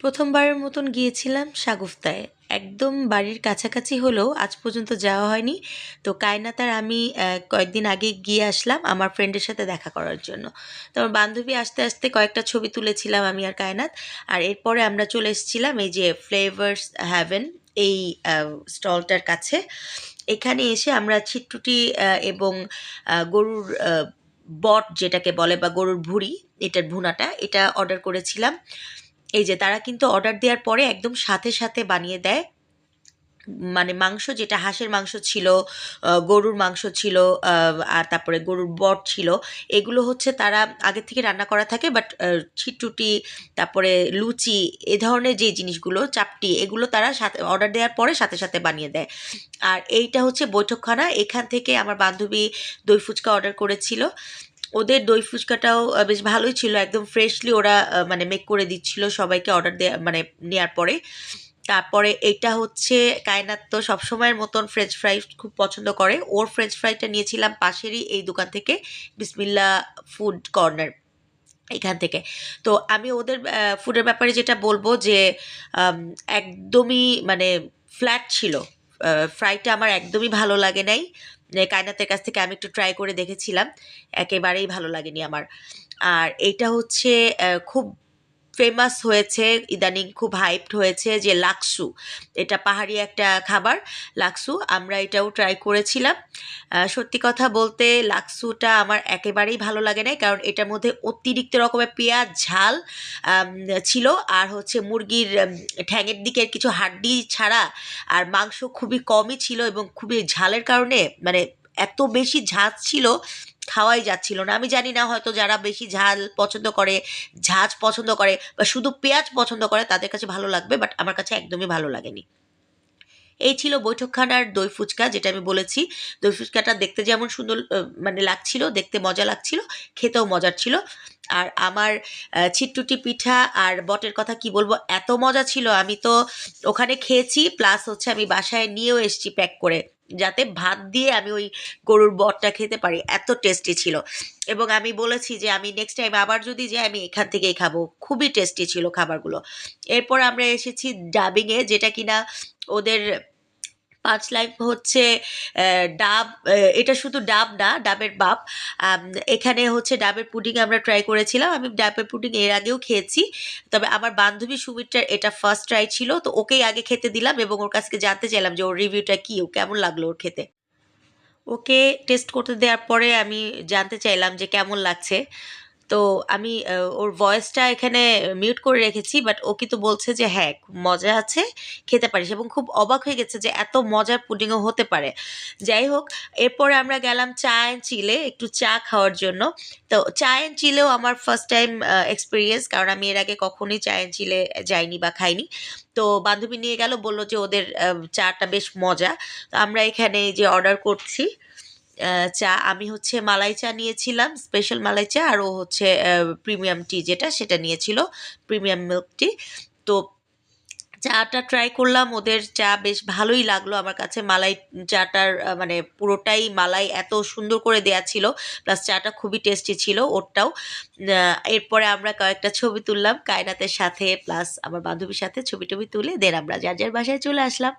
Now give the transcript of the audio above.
প্রথমবারের মতন গিয়েছিলাম সাগুফতায়। একদম বাড়ির কাছাকাছি হলেও আজ পর্যন্ত যাওয়া হয়নি। তো কায়নাত আর আমি কয়েকদিন আগে গিয়ে আসলাম আমার ফ্রেন্ডের সাথে দেখা করার জন্য। তো আমার বান্ধবী আসতে আসতে কয়েকটা ছবি তুলেছিলাম আমি আর কায়নাত। আর এরপরে আমরা চলে এসেছিলাম এই যে ফ্লেভার্স হ্যাভেন এই স্টলটার কাছে। এখানে এসে আমরা ছিট্টুটি এবং গরুর বট যেটাকে বলে বা গরুর ভুঁড়ি, এটার ভুনাটা, এটা অর্ডার করেছিলাম। এই যে তারা কিন্তু অর্ডার দেওয়ার পরে একদম সাথে সাথে বানিয়ে দেয়। মানে মাংস যেটা হাঁসের মাংস ছিল গরুর মাংস ছিল আর তারপরে গরুর বট ছিল, এগুলো হচ্ছে তারা আগে থেকে রান্না করা থাকে বাট ছিটুটি, তারপরে লুচি, এ ধরনের যে জিনিসগুলো, চাপটি, এগুলো তারা সাথে অর্ডার দেওয়ার পরে সাথে সাথে বানিয়ে দেয়। আর এইটা হচ্ছে বৈঠকখানা, এখান থেকে আমার বান্ধবী দই ফুচকা অর্ডার করেছিল। ওদের দই ফুচকাটাও বেশ ভালোই ছিল। একদম ফ্রেশলি ওরা মানে মেক করে দিচ্ছিল সবাইকে অর্ডার দেওয়া মানে নেওয়ার পরে। তারপরে এটা হচ্ছে কায়নাত তো সবসময়ের মতন ফ্রেঞ্চ ফ্রাই খুব পছন্দ করে। ওর ফ্রেঞ্চ ফ্রাইটা নিয়েছিলাম পাশেরই এই দোকান থেকে, বিসমিল্লা ফুড কর্নার এখান থেকে। তো আমি ওদের ফুডের ব্যাপারে যেটা বলব যে একদমই মানে ফ্ল্যাট ছিল। ফ্রাইটা আমার একদমই ভালো লাগে নাই। কায়নাতের কাছ থেকে আমি একটু ট্রাই করে দেখেছিলাম। একেবারেই ভালো লাগেনি আমার। আর এটা হচ্ছে খুব ফেমাস হয়েছে, ইদানিং খুব হাইপড হয়েছে যে লাক্সু। এটা পাহাড়ি একটা খাবার, লাক্সু। আমরা এটাও ট্রাই করেছিলাম। সত্যি কথা বলতে লাক্সুটা আমার একেবারেই ভালো লাগে না কারণ এটার মধ্যে অতিরিক্ত রকমের পেঁয়াজ, ঝাল ছিল। আর হচ্ছে মুরগির ঠ্যাঙের দিকের কিছু হাড্ডি ছাড়া আর মাংস খুবই কমই ছিল এবং খুবই ঝালের কারণে মানে এত বেশি ঝাঁজ ছিল খাওয়াই যাচ্ছিল না। আমি জানি না হয়তো যারা বেশি ঝাল পছন্দ করে, ঝাঁজ পছন্দ করে বা শুধু পেঁয়াজ পছন্দ করে তাদের কাছে ভালো লাগবে বাট আমার কাছে একদমই ভালো লাগেনি। এই ছিল বৈঠকখানার দই ফুচকা, যেটা আমি বলেছি। দই ফুচকাটা দেখতে যেমন সুন্দর মানে লাগছিল, দেখতে মজা লাগছিল, খেতেও মজার ছিল। আর আমার ছিট্টুটি পিঠা আর বটের কথা কি বলব, এত মজা ছিল। আমি তো ওখানে খেয়েছি প্লাস হচ্ছে আমি বাসায় নিয়েও এসেছি প্যাক করে। যাতে ভাত দিয়ে আমি ওই গরুর বটটা খেতে পারি, এত টেস্টি ছিল। এবং আমি বলেছি যে আমি নেক্সট টাইম আবার যদি যাই, আমি এখান থেকেই খাব। খুবই টেস্টি ছিল খাবারগুলো। এরপর আমরা এসেছি ডাবিংয়ে যেটা কিনা ওদের পাঁচ লাইফ হচ্ছে ডাব এটা শুধু ডাব না, ডাবের বাপ এখানে হচ্ছে ডাবের পুডিং আমরা ট্রাই করেছিলাম। আমি ডাবের পুডিং এর আগেও খেয়েছি। তবে আমার বান্ধবী সুমিত্রার এটা ফার্স্ট ট্রাই ছিল, তো ওকেই আগে খেতে দিলাম এবং ওর কাছকে জানতে চাইলাম যে ওর রিভিউটা কী, ও কেমন লাগল ওর খেতে। ওকে টেস্ট করতে দেওয়ার পরে আমি জানতে চাইলাম যে কেমন লাগছে। তো আমি ওর ভয়েসটা এখানে মিউট করে রেখেছি বাট ও কিন্তু বলছে যে হ্যাঁ মজা আছে, খেতে পারিস। এবং খুব অবাক হয়ে গেছে যে, এত মজার পুডিংও হতে পারে। যাই হোক, এরপরে আমরা গেলাম চা অ্যান্ড চিলে একটু চা খাওয়ার জন্য। তো চা অ্যান্ড চিলেও আমার ফার্স্ট টাইম এক্সপিরিয়েন্স কারণ আমি এর আগে কখনোই চা অ্যান্ড চিলে যাইনি বা খাইনি। তো বান্ধবী নিয়ে গেল, বলল যে, ওদের চাটা বেশ মজা। তো আমরা এখানে যে অর্ডার করছি। চা আমি হচ্ছে মালাই চা নিয়েছিলাম স্পেশাল মালাই চা, আর ও হচ্ছে প্রিমিয়াম টি যেটা সেটা নিয়েছিল প্রিমিয়াম মিল্ক টি তো চাটা ট্রাই করলাম, ওদের চা বেশ ভালোই লাগল আমার কাছে। মালাই চাটার মানে পুরোটাই মালাই এত সুন্দর করে দেয়া ছিল প্লাস চাটা খুবই টেস্টি ছিল ওরটাও। এরপরে আমরা কয়েকটা ছবি তুললাম, কায়নাতের সাথে প্লাস আমার বান্ধবীর সাথে ছবি টবি তুলে দেন আমরা যার যার বাসায় চলে আসলাম।